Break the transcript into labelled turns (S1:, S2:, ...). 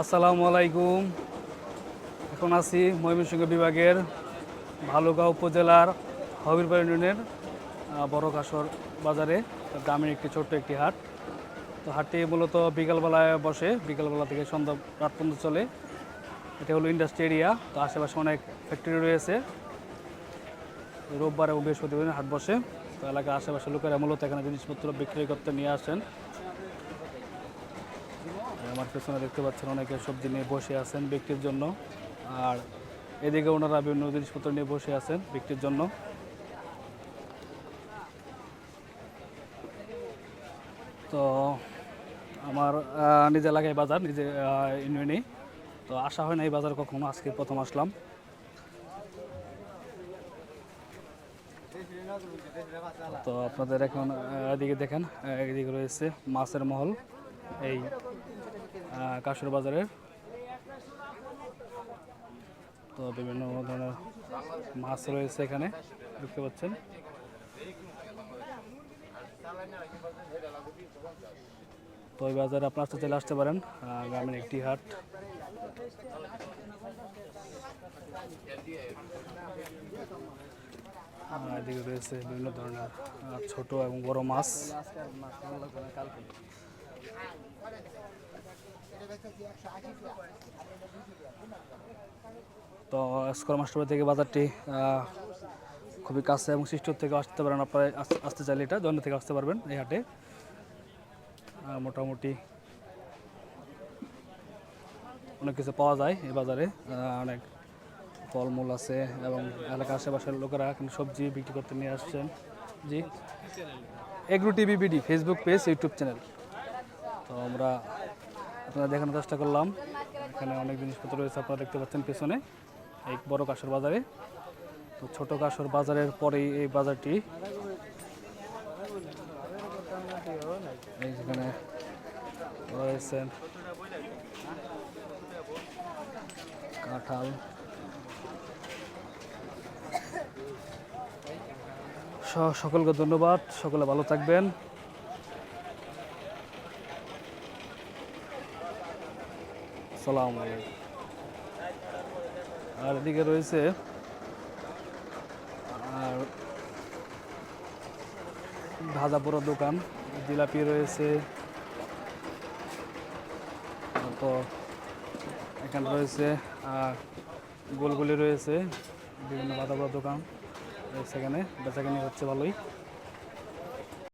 S1: আসসালামু আলাইকুম। এখন আছি ময়মনসিংহ বিভাগের ভালুগাঁও উপজেলার হবিরপাড়া ইউনিয়নের আহ, বড় কাসর বাজারে গ্রামের একটি ছোট্ট একটি হাট। তো হাটটি মূলত বিকালবেলায় বসে বিকালবেলা থেকে সন্ধ্যা রাত পর্যন্ত চলে। এটা হলো ইন্ডাস্ট্রি এরিয়া তো আশেপাশে অনেক ফ্যাক্টরি রয়েছে। রোববার এবং বৃহস্পতিবার হাট বসে। তো এলাকার আশেপাশে লোকেরা মূলত এখানে জিনিসপত্র বিক্রি করতে নিয়ে আসেন। আমার পেছনে দেখতে পাচ্ছেন অনেকে সবজি নিয়ে বসে আছেন বিক্রির জন্য। আর এদিকে ওনারা বিভিন্ন জিনিসপত্র নিয়ে বসে আছেন বিক্রির জন্য। তো আমার নিজ এলাকায় বাজার নিজে ইউনিয়নে। তো আসা হয় না এই বাজার কখনো আজকে প্রথম আসলাম। তো আপনাদের এখন এদিকে দেখেন এদিকে রয়েছে মাছের মহল। এই কাশুর বাজারের তো বিভিন্ন ধরনের মাছ রয়েছে এখানে দেখতে পাচ্ছেন। তো ওই বাজারে আপনার সাথে চাইলে আসতে পারেন আহ, গ্রামীণ একটি হাট। এদিকে রয়েছে বিভিন্ন ধরনের ছোট এবং বড় মাছ। তো, স্কোয়ার মাস্টার থেকে বাজারটি খুবই কাছে এবং সৃষ্টির থেকে আসতে পারেন আপনারা আসতে চাইলে এটা জন্য থেকে আসতে পারবেন এই হাটে। মোটামুটি অনেক কিছু পাওয়া যায় এই বাজারে অনেক ফলমূল আছে এবং এলাকার আশেপাশের লোকেরা কিন্তু সবজি বিক্রি করতে নিয়ে আসছেন। জি। Agro TV BD Facebook page YouTube channel তো আমরা আপনারা দেখানোর চেষ্টা করলাম। এখানে অনেক জিনিসপত্র রয়েছে, আপনারা দেখতে পাচ্ছেন পেছনে এই বড় কাসর বাজারে। তো ছোট কাসর বাজারের পরেই এই বাজারটি। রয়েছেন কাঁঠাল। সকলকে ধন্যবাদ, সকলে ভালো থাকবেন। সালাম আলাইকুম। আর এদিকে রয়েছে আর ভাজা দোকান, জিলাপি রয়েছে, তারপর এখানে রয়েছে, আর গোলগুলি রয়েছে, বিভিন্ন ভাজা পোড়া দোকান এখানে বেচাকেনি হচ্ছে ভালোই।